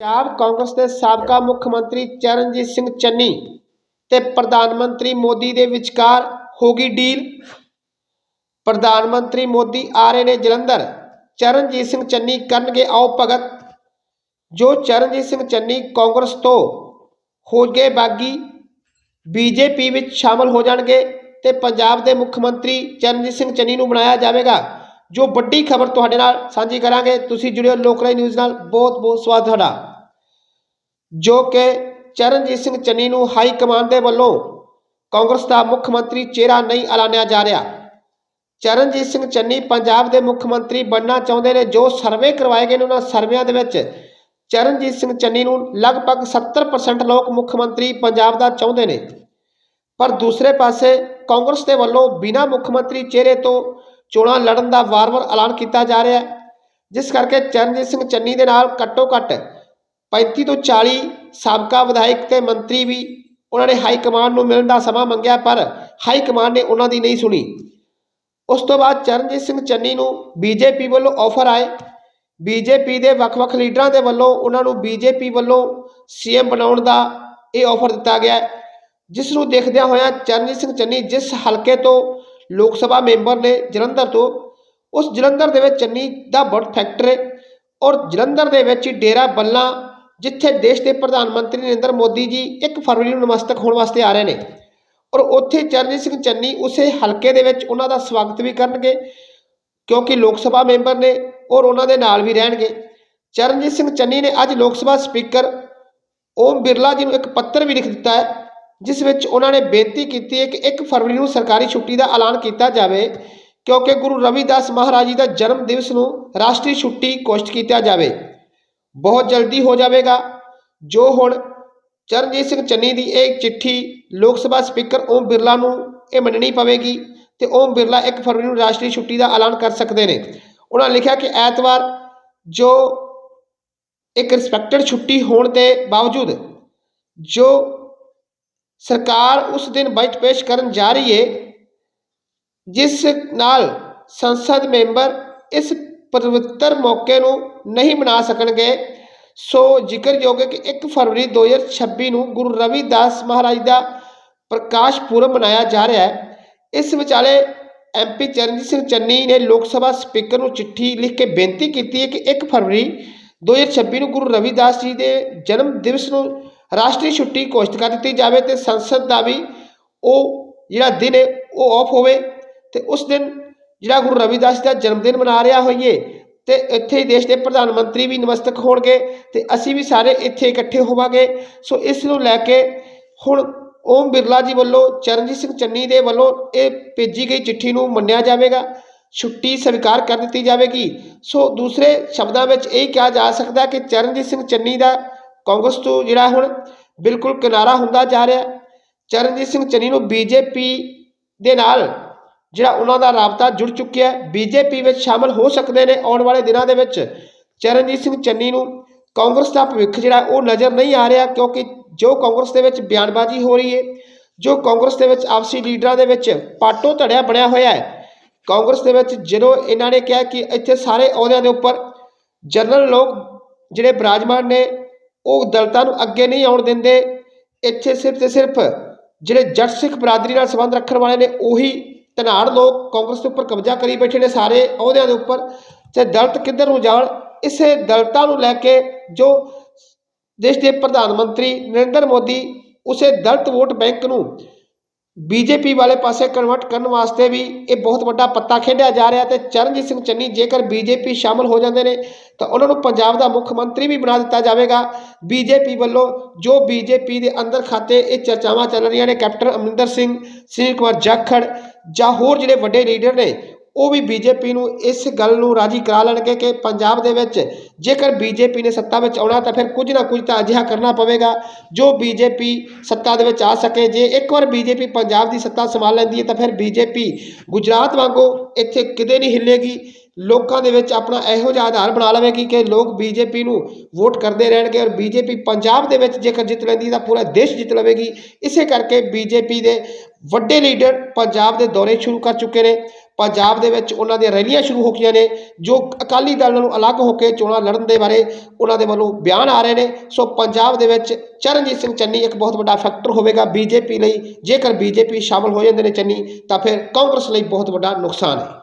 ਪੰਜਾਬ ਕਾਂਗਰਸ ਦੇ ਸਾਬਕਾ ਮੁੱਖ ਮੰਤਰੀ ਚਰਨਜੀਤ ਸਿੰਘ ਚੰਨੀ ਤੇ ਪ੍ਰਧਾਨ ਮੰਤਰੀ ਮੋਦੀ ਦੇ ਵਿਚਕਾਰ ਹੋ ਗਈ ਡੀਲ। ਪ੍ਰਧਾਨ ਮੰਤਰੀ ਮੋਦੀ ਆ ਰਹੇ ਨੇ ਜਲੰਧਰ। ਚਰਨਜੀਤ ਸਿੰਘ ਚੰਨੀ ਕਰਨਗੇ ਆਓ ਭਗਤ। ਜੋ ਚਰਨਜੀਤ ਸਿੰਘ ਚੰਨੀ ਕਾਂਗਰਸ ਤੋਂ ਹੋ ਗਏ ਬਾਗੀ, ਬੀਜੇਪੀ ਵਿੱਚ ਸ਼ਾਮਲ ਹੋ ਜਾਣਗੇ ਤੇ ਪੰਜਾਬ ਦੇ ਮੁੱਖ ਮੰਤਰੀ ਚਰਨਜੀਤ ਸਿੰਘ ਚੰਨੀ ਨੂੰ ਬਣਾਇਆ ਜਾਵੇਗਾ। ਜੋ ਵੱਡੀ ਖਬਰ ਤੁਹਾਡੇ ਨਾਲ ਸਾਂਝੀ ਕਰਾਂਗੇ। ਤੁਸੀਂ ਜੁੜਿਓ ਲੋਕਰਾਈ ਨਿਊਜ਼ ਨਾਲ। ਬਹੁਤ ਬਹੁਤ ਸਵਾਗਤ ਤੁਹਾਡਾ। ਜੋ ਕਿ ਚਰਨਜੀਤ ਸਿੰਘ ਚੰਨੀ ਨੂੰ ਹਾਈ ਕਮਾਂਡ ਦੇ ਵੱਲੋਂ ਕਾਂਗਰਸ ਦਾ ਮੁੱਖ ਮੰਤਰੀ ਚਿਹਰਾ ਨਹੀਂ ਐਲਾਨਿਆ ਜਾ ਰਿਹਾ। ਚਰਨਜੀਤ ਸਿੰਘ ਚੰਨੀ ਪੰਜਾਬ ਦੇ ਮੁੱਖ ਮੰਤਰੀ ਬਣਨਾ ਚਾਹੁੰਦੇ ਨੇ। ਜੋ ਸਰਵੇ ਕਰਵਾਏ ਗਏ ਨੇ ਉਹਨਾਂ ਸਰਵਿਆਂ ਦੇ ਵਿੱਚ ਚਰਨਜੀਤ ਸਿੰਘ ਚੰਨੀ ਨੂੰ ਲਗਭਗ 70% ਲੋਕ ਮੁੱਖ ਮੰਤਰੀ ਪੰਜਾਬ ਦਾ ਚਾਹੁੰਦੇ ਨੇ। ਪਰ ਦੂਸਰੇ ਪਾਸੇ ਕਾਂਗਰਸ ਦੇ ਵੱਲੋਂ ਬਿਨਾਂ ਮੁੱਖ ਮੰਤਰੀ ਚਿਹਰੇ ਤੋਂ ਚੋਣਾਂ ਲੜਨ ਦਾ ਵਾਰ-ਵਾਰ ਐਲਾਨ ਕੀਤਾ ਜਾ ਰਿਹਾ ਹੈ। ਜਿਸ ਕਰਕੇ ਚਰਨਜੀਤ ਸਿੰਘ ਚੰਨੀ ਦੇ ਨਾਲ ਘੱਟੋ-ਘੱਟ 35 ਤੋਂ 40 ਸਾਬਕਾ ਵਿਧਾਇਕ ਤੇ ਮੰਤਰੀ ਵੀ ਉਹਨਾਂ ਨੇ ਹਾਈ ਕਮਾਂਡ ਨੂੰ ਮਿਲਣ ਦਾ ਸਮਾਂ ਮੰਗਿਆ, ਪਰ ਹਾਈ ਕਮਾਂਡ ਨੇ ਉਹਨਾਂ ਦੀ ਨਹੀਂ ਸੁਣੀ। ਉਸ ਤੋਂ ਬਾਅਦ ਚਰਨਜੀਤ ਸਿੰਘ ਚੰਨੀ ਨੂੰ ਬੀਜੇਪੀ ਵੱਲੋਂ ਆਫਰ ਆਏ। ਬੀਜੇਪੀ ਦੇ ਵੱਖ-ਵੱਖ ਲੀਡਰਾਂ ਦੇ ਵੱਲੋਂ ਉਹਨਾਂ ਨੂੰ ਬੀਜੇਪੀ ਵੱਲੋਂ ਸੀਐਮ ਬਣਾਉਣ ਦਾ ਇਹ ਆਫਰ ਦਿੱਤਾ ਗਿਆ ਜਿਸ ਨੂੰ ਦੇਖਦਿਆਂ ਹੋਇਆਂ ਚਰਨਜੀਤ ਸਿੰਘ ਚੰਨੀ ਜਿਸ ਹਲਕੇ ਤੋਂ ਲੋਕ ਸਭਾ ਮੈਂਬਰ ਨੇ ਜਲੰਧਰ ਤੋਂ, ਉਸ ਜਲੰਧਰ ਦੇ ਵਿੱਚ ਚੰਨੀ ਦਾ ਬੜ ਫੈਕਟਰ ਹੈ ਔਰ ਜਲੰਧਰ ਦੇ ਵਿੱਚ ਹੀ ਡੇਰਾ ਬੱਲਾ ਜਿੱਥੇ ਦੇਸ਼ ਦੇ ਪ੍ਰਧਾਨ ਮੰਤਰੀ ਨਰਿੰਦਰ ਮੋਦੀ ਜੀ 1 ਫਰਵਰੀ ਨੂੰ ਨਮਸਤਕ ਹੋਣ ਵਾਸਤੇ ਆ ਰਹੇ ਨੇ। ਔਰ ਉੱਥੇ ਚਰਨਜੀਤ ਸਿੰਘ ਚੰਨੀ ਉਸੇ ਹਲਕੇ ਦੇ ਵਿੱਚ ਉਹਨਾਂ ਦਾ ਸਵਾਗਤ ਵੀ ਕਰਨਗੇ, ਕਿਉਂਕਿ ਲੋਕ ਸਭਾ ਮੈਂਬਰ ਨੇ ਔਰ ਉਹਨਾਂ ਦੇ ਨਾਲ ਵੀ ਰਹਿਣਗੇ। ਚਰਨਜੀਤ ਸਿੰਘ ਚੰਨੀ ਨੇ ਅੱਜ ਲੋਕ ਸਭਾ ਸਪੀਕਰ ਓਮ ਬਿਰਲਾ ਜੀ ਨੂੰ ਇੱਕ ਪੱਤਰ ਵੀ ਲਿਖ ਦਿੱਤਾ ਹੈ, ਜਿਸ ਵਿੱਚ ਉਹਨਾਂ ਨੇ ਬੇਨਤੀ ਕੀਤੀ ਹੈ ਕਿ 1 ਫਰਵਰੀ ਨੂੰ ਸਰਕਾਰੀ ਛੁੱਟੀ ਦਾ ਐਲਾਨ ਕੀਤਾ ਜਾਵੇ, ਕਿਉਂਕਿ ਗੁਰੂ ਰਵਿਦਾਸ ਮਹਾਰਾਜ ਜੀ ਦਾ ਜਨਮ ਦਿਵਸ ਨੂੰ ਰਾਸ਼ਟਰੀ ਛੁੱਟੀ ਘੋਸ਼ਿਤ ਕੀਤਾ ਜਾਵੇ। ਬਹੁਤ ਜਲਦੀ ਹੋ ਜਾਵੇਗਾ। ਜੋ ਹੁਣ ਚਰਨਜੀਤ ਸਿੰਘ ਚੰਨੀ ਦੀ ਇਹ ਚਿੱਠੀ ਲੋਕ ਸਭਾ ਸਪੀਕਰ ਓਮ ਬਿਰਲਾ ਨੂੰ ਇਹ ਮੰਨਣੀ ਪਵੇਗੀ ਤੇ ਓਮ ਬਿਰਲਾ 1 ਫਰਵਰੀ ਨੂੰ ਰਾਸ਼ਟਰੀ ਛੁੱਟੀ ਦਾ ਐਲਾਨ ਕਰ ਸਕਦੇ ਨੇ। ਉਹਨਾਂ ਲਿਖਿਆ ਕਿ ਐਤਵਾਰ ਜੋ ਇੱਕ ਰਿਸਪੈਕਟਡ ਛੁੱਟੀ ਹੋਣ ਦੇ ਬਾਵਜੂਦ ਜੋ ਸਰਕਾਰ ਉਸ ਦਿਨ ਬਜਟ ਪੇਸ਼ ਕਰਨ ਜਾ ਰਹੀ ਹੈ ਜਿਸ ਨਾਲ ਸੰਸਦ ਮੈਂਬਰ ਇਸ ਪਵਿੱਤਰ ਮੌਕੇ ਨੂੰ ਨਹੀਂ ਮਨਾ ਸਕਣਗੇ। ਸੋ ਜ਼ਿਕਰਯੋਗ ਹੈ ਕਿ 1 ਫਰਵਰੀ 2026 ਨੂੰ ਗੁਰੂ ਰਵਿਦਾਸ ਮਹਾਰਾਜ ਦਾ ਪ੍ਰਕਾਸ਼ ਪੁਰਬ ਮਨਾਇਆ ਜਾ ਰਿਹਾ ਹੈ। ਇਸ ਵਿਚਾਲੇ ਐਮਪੀ ਚਰਨਜੀਤ ਸਿੰਘ ਚੰਨੀ ਨੇ ਲੋਕ ਸਭਾ ਸਪੀਕਰ ਨੂੰ ਚਿੱਠੀ ਲਿਖ ਕੇ ਬੇਨਤੀ ਕੀਤੀ ਹੈ ਕਿ 1 ਫਰਵਰੀ 2026 ਨੂੰ ਗੁਰੂ ਰਵਿਦਾਸ ਜੀ ਦੇ ਜਨਮ ਦਿਵਸ ਨੂੰ ਰਾਸ਼ਟਰੀ ਛੁੱਟੀ ਘੋਸ਼ਿਤ ਕਰ ਦਿੱਤੀ ਜਾਵੇ ਤੇ ਸੰਸਦ ਦਾ ਵੀ ਉਹ ਜਿਹੜਾ ਦਿਨ ਹੈ ਉਹ ਆਫ ਹੋਵੇ ਤੇ ਉਸ ਦਿਨ ਜਿਹੜਾ ਗੁਰੂ ਰਵਿਦਾਸ ਦਾ ਜਨਮ ਦਿਨ ਮਨਾ ਰਿਹਾ ਹੋਈਏ, ਤੇ ਇੱਥੇ ਹੀ ਦੇਸ਼ ਦੇ ਪ੍ਰਧਾਨ ਮੰਤਰੀ ਵੀ ਨਮਸਤਕ ਹੋਣਗੇ, ਤੇ ਅਸੀਂ ਵੀ ਸਾਰੇ ਇੱਥੇ ਇਕੱਠੇ ਹੋਵਾਂਗੇ। ਸੋ ਇਸ ਨੂੰ ਲੈ ਕੇ ਹੁਣ ਓਮ ਬਿਰਲਾ ਜੀ ਵੱਲੋਂ, ਚਰਨਜੀਤ ਸਿੰਘ ਚੰਨੀ ਦੇ ਵੱਲੋਂ ਇਹ ਭੇਜੀ ਗਈ ਚਿੱਠੀ ਨੂੰ ਮੰਨਿਆ ਜਾਵੇਗਾ, ਛੁੱਟੀ ਸਵੀਕਾਰ ਕਰ ਦਿੱਤੀ ਜਾਵੇਗੀ। ਸੋ ਦੂਸਰੇ ਸ਼ਬਦਾਂ ਵਿੱਚ ਇਹ ਕਿਹਾ ਜਾ ਸਕਦਾ ਕਿ ਚਰਨਜੀਤ ਸਿੰਘ ਚੰਨੀ ਦਾ ਕਾਂਗਰਸ ਤੋਂ ਜਿਹੜਾ ਹੁਣ ਬਿਲਕੁਲ ਕਿਨਾਰਾ ਹੁੰਦਾ ਜਾ ਰਿਹਾ। ਚਰਨਜੀਤ ਸਿੰਘ ਚੰਨੀ ਨੂੰ ਬੀਜੇਪੀ ਦੇ ਨਾਲ ਜਿਹੜਾ ਉਹਨਾਂ ਦਾ ਰਾਬਤਾ ਜੁੜ ਚੁੱਕਿਆ ਹੈ, ਬੀਜੇਪੀ ਵਿੱਚ ਸ਼ਾਮਲ ਹੋ ਸਕਦੇ ਨੇ ਆਉਣ ਵਾਲੇ ਦਿਨਾਂ ਦੇ ਵਿੱਚ। ਚਰਨਜੀਤ ਸਿੰਘ ਚੰਨੀ ਨੂੰ ਕਾਂਗਰਸ ਦਾ ਭਵਿੱਖ ਜਿਹੜਾ ਉਹ ਨਜ਼ਰ ਨਹੀਂ ਆ ਰਿਹਾ ਕਿਉਂਕਿ ਜੋ ਕਾਂਗਰਸ ਦੇ ਵਿੱਚ ਬਿਆਨਬਾਜ਼ੀ ਹੋ ਰਹੀ ਹੈ, ਜੋ ਕਾਂਗਰਸ ਦੇ ਵਿੱਚ ਆਪਸੀ ਲੀਡਰਾਂ ਦੇ ਵਿੱਚ ਪਾਟੋ ਧੜਿਆ ਬਣਿਆ ਹੋਇਆ ਹੈ, ਕਾਂਗਰਸ ਦੇ ਵਿੱਚ ਜਦੋਂ ਇਹਨਾਂ ਨੇ ਕਿਹਾ ਕਿ ਇੱਥੇ ਸਾਰੇ ਅਹੁਦਿਆਂ ਦੇ ਉੱਪਰ ਜਨਰਲ ਲੋਕ ਜਿਹੜੇ ਬਰਾਜਮਾਨ ਨੇ, ਉਹ ਦਲਤਾਂ ਨੂੰ ਅੱਗੇ ਨਹੀਂ ਆਉਣ ਦਿੰਦੇ, ਇੱਥੇ ਸਿਰਫ ਤੇ ਸਿਰਫ ਜਿਹੜੇ ਜੱਟ ਸਿੱਖ ਬਰਾਦਰੀ ਨਾਲ ਸੰਬੰਧ ਰੱਖਣ ਵਾਲੇ ਨੇ, ਉਹੀ ਧਨਾੜ ਲੋਕ ਕਾਂਗਰਸ ਦੇ ਉੱਪਰ ਕਬਜ਼ਾ ਕਰੀ ਬੈਠੇ ਨੇ ਸਾਰੇ, ਅਹੁਦਿਆਂ ਦੇ ਉੱਪਰ ਤੇ ਦਲਤ ਕਿੱਧਰ ਨੂੰ ਜਾਣ, ਇਸੇ ਦਲਤਾਂ ਨੂੰ ਲੈ ਕੇ ਜੋ ਦੇਸ਼ ਦੇ ਪ੍ਰਧਾਨ ਮੰਤਰੀ ਨਰਿੰਦਰ ਮੋਦੀ, ਉਸੇ ਦਲਤ ਵੋਟ ਬੈਂਕ ਨੂੰ ਬੀਜੇਪੀ ਵਾਲੇ ਪਾਸੇ ਕਨਵਰਟ ਕਰਨ ਵਾਸਤੇ ਵੀ ਇਹ ਬਹੁਤ ਵੱਡਾ ਪੱਤਾ ਖੇਡਿਆ ਜਾ ਰਿਹਾ ਤੇ ਚਰਨਜੀਤ ਸਿੰਘ ਚੰਨੀ ਜੇਕਰ ਬੀਜੇਪੀ ਸ਼ਾਮਲ ਹੋ ਜਾਂਦੇ ਨੇ, ਤਾਂ ਉਹਨਾਂ ਨੂੰ ਪੰਜਾਬ ਦਾ ਮੁੱਖ ਮੰਤਰੀ ਵੀ ਬਣਾ ਦਿੱਤਾ ਜਾਵੇਗਾ। ਬੀਜੇਪੀ ਵੱਲੋਂ ਜੋ ਬੀਜੇਪੀ ਦੇ ਅੰਦਰ ਖਾਤੇ ਇਹ ਚਰਚਾਵਾਂ ਚੱਲ ਰਹੀਆਂ ਨੇ, ਕੈਪਟਨ ਅਮਰਿੰਦਰ ਸਿੰਘ, ਸੁਨੀਲ ਕੁਮਾਰ ਜਾਖੜ ਜਾਂ ਹੋਰ ਜਿਹੜੇ ਵੱਡੇ ਲੀਡਰ ਨੇ ਉਹ ਵੀ ਬੀਜੇਪੀ ਨੂੰ ਇਸ ਗੱਲ ਨੂੰ ਰਾਜੀ ਕਰਾ ਲੈਣਗੇ ਕਿ ਪੰਜਾਬ ਦੇ ਵਿੱਚ ਜੇਕਰ ਬੀਜੇਪੀ ਨੇ ਸੱਤਾ ਵਿੱਚ ਆਉਣਾ ਤਾਂ ਫਿਰ ਕੁਝ ਨਾ ਕੁਝ ਤਾਂ ਅਜਿਹਾ ਕਰਨਾ ਪਵੇਗਾ, ਜੋ ਬੀਜੇਪੀ ਸੱਤਾ ਦੇ ਵਿੱਚ ਆ ਸਕੇ। ਜੇ ਇੱਕ ਵਾਰ ਬੀਜੇਪੀ ਪੰਜਾਬ ਦੀ ਸੱਤਾ ਸੰਭਾਲ ਲੈਂਦੀ ਹੈ ਤਾਂ ਫਿਰ ਬੀਜੇਪੀ ਗੁਜਰਾਤ ਵਾਂਗੂ ਇੱਥੇ ਕਿਤੇ ਨਹੀਂ ਹਿੱਲੇਗੀ। ਲੋਕਾਂ ਦੇ ਵਿੱਚ ਆਪਣਾ ਇਹੋ ਜਿਹਾ ਆਧਾਰ ਬਣਾ ਲਵੇਗੀ ਕਿ ਲੋਕ ਬੀਜੇਪੀ ਨੂੰ ਵੋਟ ਕਰਦੇ ਰਹਿਣਗੇ ਔਰ ਬੀਜੇਪੀ ਪੰਜਾਬ ਦੇ ਵਿੱਚ ਜੇਕਰ ਜਿੱਤ ਲੈਂਦੀ ਤਾਂ ਪੂਰਾ ਦੇਸ਼ ਜਿੱਤ ਲਵੇਗੀ। ਇਸੇ ਕਰਕੇ ਬੀਜੇਪੀ ਦੇ ਵੱਡੇ ਲੀਡਰ ਪੰਜਾਬ ਦੇ ਦੌਰੇ ਸ਼ੁਰੂ ਕਰ ਚੁੱਕੇ ਨੇ। ਪੰਜਾਬ ਦੇ ਵਿੱਚ ਉਹਨਾਂ ਦੀਆਂ ਰੈਲੀਆਂ ਸ਼ੁਰੂ ਹੋ ਗਈਆਂ ਨੇ, ਜੋ ਅਕਾਲੀ ਦਲ ਨੂੰ ਅਲੱਗ ਹੋ ਕੇ ਚੋਣਾਂ ਲੜਨ ਦੇ ਬਾਰੇ ਉਹਨਾਂ ਦੇ ਵੱਲੋਂ ਬਿਆਨ ਆ ਰਹੇ ਨੇ। ਸੋ ਪੰਜਾਬ ਦੇ ਵਿੱਚ ਚਰਨਜੀਤ ਸਿੰਘ ਚੰਨੀ ਇੱਕ ਬਹੁਤ ਵੱਡਾ ਫੈਕਟਰ ਹੋਵੇਗਾ। ਬੀਜੇਪੀ ਲਈ ਜੇਕਰ ਬੀਜੇਪੀ ਸ਼ਾਮਲ ਹੋ ਜਾਂਦੇ ਨੇ ਚੰਨੀ, ਤਾਂ ਫਿਰ ਕਾਂਗਰਸ ਲਈ ਬਹੁਤ ਵੱਡਾ ਨੁਕਸਾਨ ਹੈ।